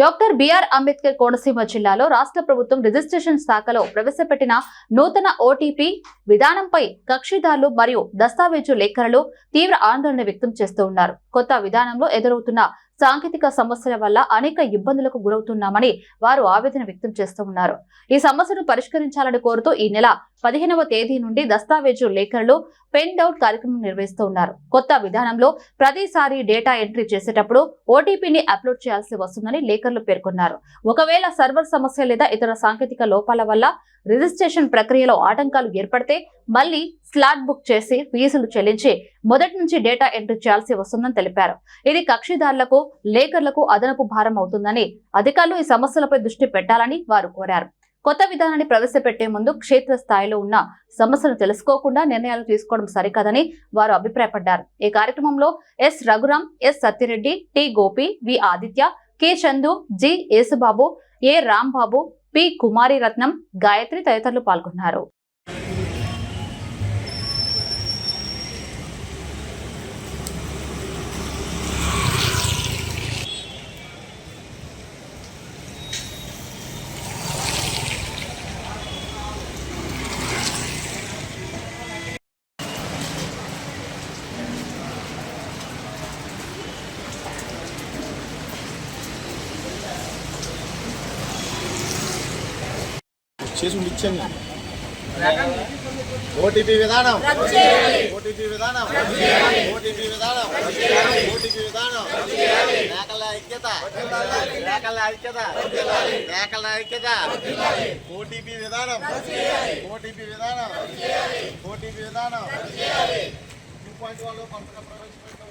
Doctor BR Ambedkar Konaseema జిల్లాలో రాష్ట్ర ప్రభుత్వం రిజిస్ట్రేషన్ శాఖలో ప్రవేశపెట్టిన నూతన ఓటీపీ విధానంపై కక్షిదారులు మరియు దస్తావేజు లేఖరులు తీవ్ర ఆందోళన వ్యక్తం చేస్తూ ఉన్నారు. కొత్త విధానంలో ఎదురవుతున్న సాంకేతిక సమస్యల వల్ల అనేక ఇబ్బందులకు గురవుతున్నామని వారు ఆవేదన వ్యక్తం చేస్తూ ఉన్నారు. ఈ సమస్యను పరిష్కరించాలని కోరుతూ ఈ నెల పదిహేనవ తేదీ నుండి దస్తావేజు లేఖరులు పెన్ డౌట్ కార్యక్రమం నిర్వహిస్తూ ఉన్నారు. కొత్త విధానంలో ప్రతిసారి డేటా ఎంట్రీ చేసేటప్పుడు ఓటీపీని అప్లోడ్ చేయాల్సి వస్తుందని లేఖర్లు పేర్కొన్నారు. ఒకవేళ సర్వర్ సమస్య లేదా ఇతర సాంకేతిక లోపాల వల్ల రిజిస్ట్రేషన్ ప్రక్రియలో ఆటంకాలు ఏర్పడితే మళ్ళీ స్లాట్ బుక్ చేసి ఫీజులు చెల్లించి మొదటి నుంచి డేటా ఎంట్రీ చేయాల్సి వస్తుందని తెలిపారు. ఇది కక్షిదారులకు లేఖర్లకు అదనపు భారం అవుతుందని అధికారులు ఈ సమస్యలపై దృష్టి పెట్టాలని వారు కోరారు. కొత్త విధానాన్ని ప్రవేశపెట్టే ముందు క్షేత్ర స్థాయిలో ఉన్న సమస్యలు తెలుసుకోకుండా నిర్ణయాలు తీసుకోవడం సరికాదని వారు అభిప్రాయపడ్డారు. ఈ కార్యక్రమంలో S Raghuram S Satya Reddy T Gopi V Aditya K Chandu G Yesubabu A Rambabu P Kumari Ratnam Gayatri తదితరులు పాల్గొన్నారు. చేసి ఉండి ఇచ్చాను ఓటీపీ విధానం. ఓటీపీ విధానం. ఓటీపీ విధానం. ఓటీపీ విధానం. మేకల ఐక్యత. మేకల ఐక్యత. మేకల ఐక్యత. ఓటీపీ విధానం. ఓటీపీ విధానం. ఓటీపీ విధానం. టూ పాయింట్ వన్లో కొత్తగా ప్రవేశపెట్టిన